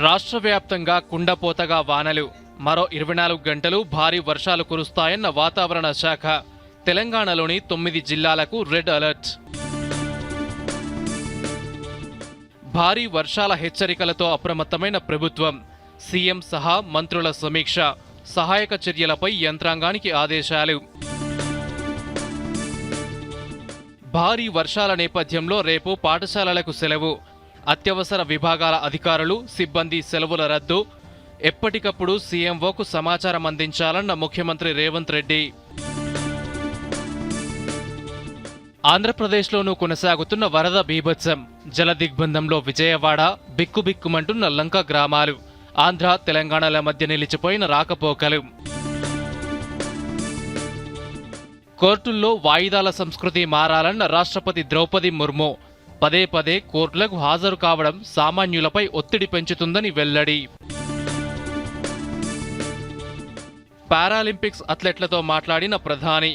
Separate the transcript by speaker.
Speaker 1: రాష్ట్ర వ్యాప్తంగా కుండపోతగా వానలు. మరో ఇరవై నాలుగు గంటలు భారీ వర్షాలు కురుస్తాయన్న వాతావరణ శాఖ. తెలంగాణలోని తొమ్మిది జిల్లాలకు రెడ్ అలర్ట్. భారీ వర్షాల హెచ్చరికలతో అప్రమత్తమైన ప్రభుత్వం. సీఎం సహా మంత్రుల సమీక్ష. సహాయక చర్యలపై యంత్రాంగానికి ఆదేశాలు. భారీ వర్షాల నేపథ్యంలో రేపు పాఠశాలలకు సెలవు. అత్యవసర విభాగాల అధికారులు సిబ్బంది సెలవుల రద్దు. ఎప్పటికప్పుడు సీఎంఓకు సమాచారం అందించాలన్న ముఖ్యమంత్రి రేవంత్ రెడ్డి. ఆంధ్రప్రదేశ్లోనూ కొనసాగుతున్న వరద బీభత్సం. జలదిగ్బంధంలో విజయవాడ బిక్కుబిక్కుమంటున్న లంక గ్రామాలు. ఆంధ్ర తెలంగాణల మధ్య నిలిచిపోయిన రాకపోకలు. కోర్టుల్లో వాయిదాల సంస్కృతి మారాలన్న రాష్ట్రపతి ద్రౌపది ముర్ము. పదే పదే కోర్టులకు హాజరు కావడం సామాన్యులపై ఒత్తిడి పెంచుతుందని వెల్లడి. పారాలింపిక్స్ అథ్లెట్లతో మాట్లాడిన ప్రధాని.